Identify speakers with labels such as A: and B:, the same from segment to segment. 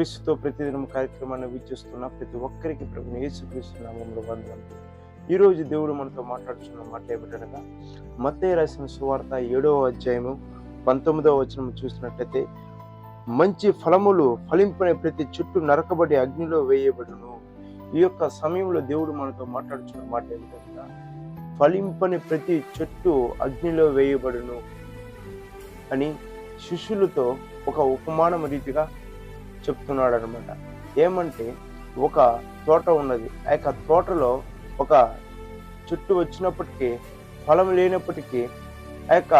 A: క్రీస్తుతో ప్రతిదినం కార్యక్రమాన్ని వీక్షిస్తున్న ప్రతి ఒక్కరికి ప్రభు యేసుక్రీస్తు నామంలో వందనం ఈరోజు దేవుడు మనతో మాట్లాడుతున్న మాట ఏమిటనగా మత్తే రాసిన సువార్త ఏడవ అధ్యాయము పంతొమ్మిదవ వచనం చూసినట్లయితే మంచి ఫలములు ఫలింపని ప్రతి చెట్టు నరకబడి అగ్నిలో వేయబడును. ఈ యొక్క సమయంలో దేవుడు మనతో మాట్లాడుతున్న మాట ఏమిటనగా ఫలింపని ప్రతి చెట్టు అగ్నిలో వేయబడును అని శిష్యులతో ఒక ఉపమానం రీతిగా చెప్తున్నాడు అనమాట ఏమంటే ఒక తోట ఉన్నది. ఆ యొక్క తోటలో ఒక చెట్టు వచ్చినప్పటికీ ఫలం లేనప్పటికీ ఆ యొక్క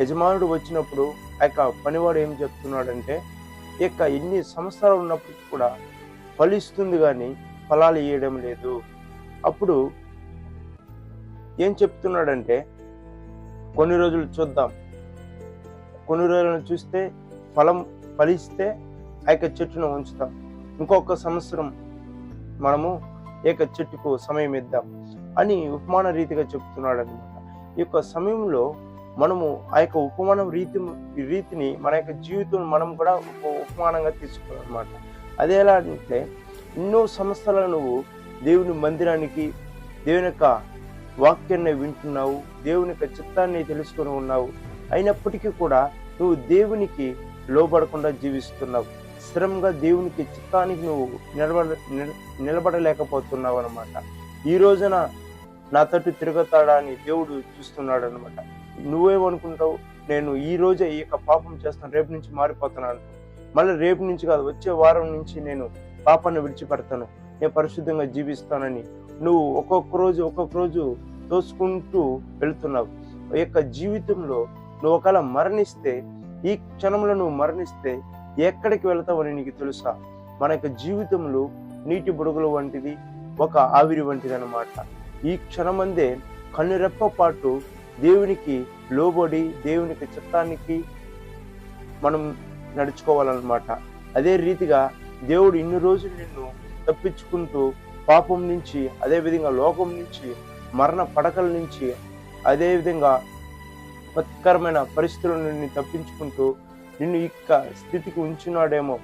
A: యజమానుడు వచ్చినప్పుడు ఆ యొక్క పనివాడు ఏం చెప్తున్నాడంటే ఈ యొక్క ఎన్ని సంవత్సరాలు ఉన్నప్పటికీ కూడా ఫలిస్తుంది కానీ ఫలాలు ఇవ్వడం లేదు. అప్పుడు ఏం చెప్తున్నాడంటే కొన్ని రోజులు చూద్దాం. కొన్ని రోజులను చూస్తే ఫలం ఫలిస్తే ఆ యొక్క చెట్టును ఉంచుతాం. ఇంకొక సంవత్సరం మనము ఏక చెట్టుకు సమయం ఇద్దాం అని ఉపమాన రీతిగా చెప్తున్నాడు అనమాట ఈ యొక్క సమయంలో మనము ఆ యొక్క ఉపమానం రీతి రీతిని మన యొక్క జీవితం మనం కూడా ఒక ఉపమానంగా తీసుకున్నాం అనమాట అది ఎలా అంటే ఎన్నో సంస్థలను నువ్వు దేవుని మందిరానికి దేవుని యొక్క వాక్యాన్ని వింటున్నావు దేవుని యొక్క చిత్తాన్ని తెలుసుకొని ఉన్నావు. అయినప్పటికీ కూడా నువ్వు దేవునికి లోబడకుండా జీవిస్తున్నావు. స్థిరంగా దేవునికి చిత్తానికి నువ్వు నిలబడ నిలబడలేకపోతున్నావు అనమాట ఈ రోజున నా తట్టు తిరుగుతాడా అని దేవుడు చూస్తున్నాడు అనమాట నువ్వేమనుకుంటావు? నేను ఈ రోజే ఈ యొక్క పాపం చేస్తాను రేపు నుంచి మారిపోతున్నాను. మళ్ళీ రేపు నుంచి కాదు వచ్చే వారం నుంచి నేను పాపాన్ని విడిచిపెడతాను. నేను పరిశుద్ధంగా జీవిస్తానని నువ్వు ఒక్కొక్క రోజు ఒక్కొక్క రోజు తోసుకుంటూ వెళ్తున్నావు. ఈ యొక్క జీవితంలో నువ్వు ఒకవేళ మరణిస్తే ఈ క్షణంలో నువ్వు మరణిస్తే ఎక్కడికి వెళ్తావని నీకు తెలుసా? మన యొక్క జీవితంలో నీటి బుడగలు వంటిది ఒక ఆవిరి వంటిది అనమాట ఈ క్షణమందే కన్నురెప్ప పాటు దేవునికి లోబడి దేవునికి చిత్తానికి మనం నడుచుకోవాలన్నమాట. అదే రీతిగా దేవుడు ఇన్ని రోజులు నిన్ను తప్పించుకుంటూ పాపం నుంచి అదే విధంగా లోకం నుంచి మరణ పడకల నుంచి అదేవిధంగా విధంగా పరిస్థితుల నుండి తప్పించుకుంటూ నిన్ను ఇక్క స్థితికి ఉంచినాడేమో.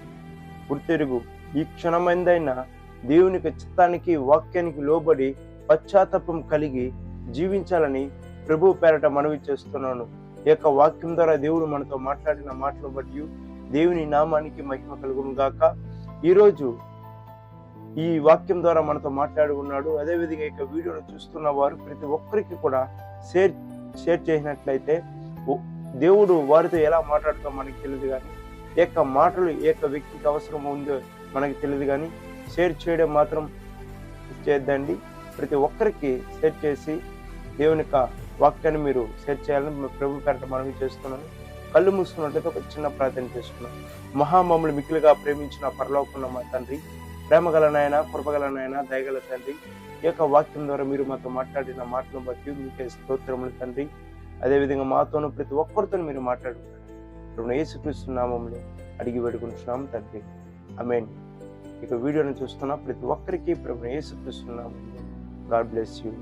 A: గుర్తెరుగు. ఈ క్షణమైందైనా దేవుని చిత్తానికి వాక్యానికి లోబడి పశ్చాత్తాపం కలిగి జీవించాలని ప్రభు పేరట మనవి చేస్తున్నాను. ఈ యొక్క వాక్యం ద్వారా దేవుడు మనతో మాట్లాడిన మాటలు బట్టి దేవుని నామానికి మహిమ కలుగును గాక. ఈరోజు ఈ వాక్యం ద్వారా మనతో మాట్లాడి ఉన్నాడు. అదేవిధంగా ఈ వీడియోను చూస్తున్న వారు ప్రతి ఒక్కరికి కూడా షేర్ షేర్ చేసినట్లయితే దేవుడు వారితో ఎలా మాట్లాడుతో మనకి తెలియదు కానీ ఏ యొక్క మాటలు ఏ యొక్క వ్యక్తికి అవసరం ఉందో మనకి తెలియదు కానీ షేర్ చేయడం మాత్రం చేద్దండి ప్రతి ఒక్కరికి షేర్ చేసి దేవుని యొక్క వాక్యాన్ని మీరు షేర్ చేయాలని మీ ప్రభు పేరట మనవి చేస్తున్నాను. కళ్ళు మూసుకున్నట్లయితే ఒక చిన్న ప్రార్థన చేసుకున్నాను మహామములు మిక్కిలుగా ప్రేమించిన పరలోకున్న మా తండ్రి ప్రేమగల నాయన కృపగల నాయన దయగల తండ్రి ఈ యొక్క వాక్యం ద్వారా మీరు మాతో మాట్లాడిన మాటలను బట్టి మీకే స్తోత్రములు తండ్రి. అదేవిధంగా మాతోనూ ప్రతి ఒక్కరితో మీరు మాట్లాడుకుంటారు ఇప్పుడు యేసుక్రీస్తు నామంలో అడిగి పెడుకుంటున్నాం తండ్రి. అమేన్ ఇక వీడియోని చూస్తున్న ప్రతి ఒక్కరికి ప్రభు యేసుక్రీస్తు నామంలో గాడ్ బ్లెస్ యూ.